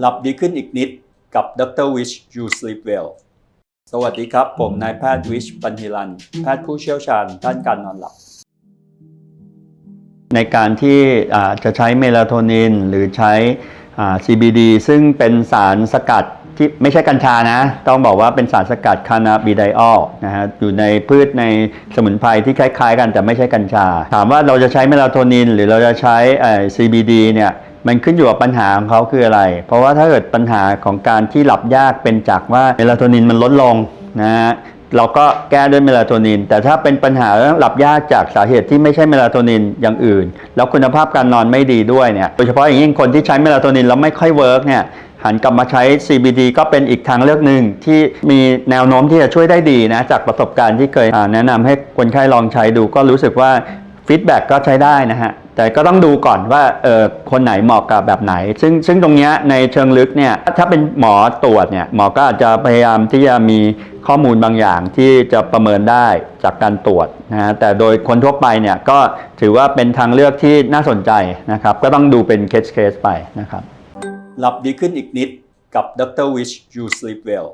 หลับดีขึ้นอีกนิดกับดรวิช You Sleep Well สวัสดีครับ ผมนายแพทย์วิชปันธิรัน แพทย์ผู้เชี่ยวชาญด้านการนอนหลับ ในการที่จะใช้เมลาโทนินหรือใช้อ่ CBD ซึ่งเป็นสารสกัดที่ไม่ใช่กัญชานะ ต้องบอกว่าเป็นสารสกัดคานาบิไดออลนะฮะอยู่ในพืชในสมุนไพรที่คล้ายๆ กันแต่ไม่ใช่กัญชา ถามว่าเราจะใช้เมลาโทนิน หรือเราจะใช้ CBD เนี่ย มันขึ้นอยู่กับปัญหาของเขาคืออะไร เพราะว่าถ้าเกิดปัญหาของการที่หลับยากเป็นจากว่าเมลาโทนินมันลดลงนะฮะเราก็แก้ด้วยเมลาโทนิน แต่ถ้าเป็นปัญหาเรื่องหลับยากจากสาเหตุที่ไม่ใช่เมลาโทนินอย่างอื่น แล้วคุณภาพการนอนไม่ดีด้วยเนี่ยโดยเฉพาะอย่างยิ่งคนที่ใช้เมลาโทนินแล้วไม่ค่อยเวิร์กเนี่ยหันกลับมาใช้ CBD ก็เป็นอีกทางเลือกหนึ่งที่มีแนวโน้มที่จะช่วยได้ดีนะจากประสบการณ์ที่เคยแนะนำให้คนไข้ลองใช้ดูก็รู้สึกว่าฟีดแบ็กก็ใช้ได้นะฮะ แต่ก็ต้องดูก่อนว่าเออคนไหนเหมาะกับแบบไหน ซึ่งซึ่งตรงนี้ในเชิงลึกเนี่ยถ้าเป็นหมอตรวจเนี่ยหมอก็อาจจะพยายามที่จะมีข้อมูลบางอย่างที่จะประเมินได้จากการตรวจนะฮะแต่โดยคนทั่วไปเนี่ยก็ถือว่าเป็นทางเลือกที่น่าสนใจนะครับ ก็ต้องดูเป็นเคสเคสไปนะครับ หลับดีขึ้นอีกนิดกับดรวิช You Sleep Well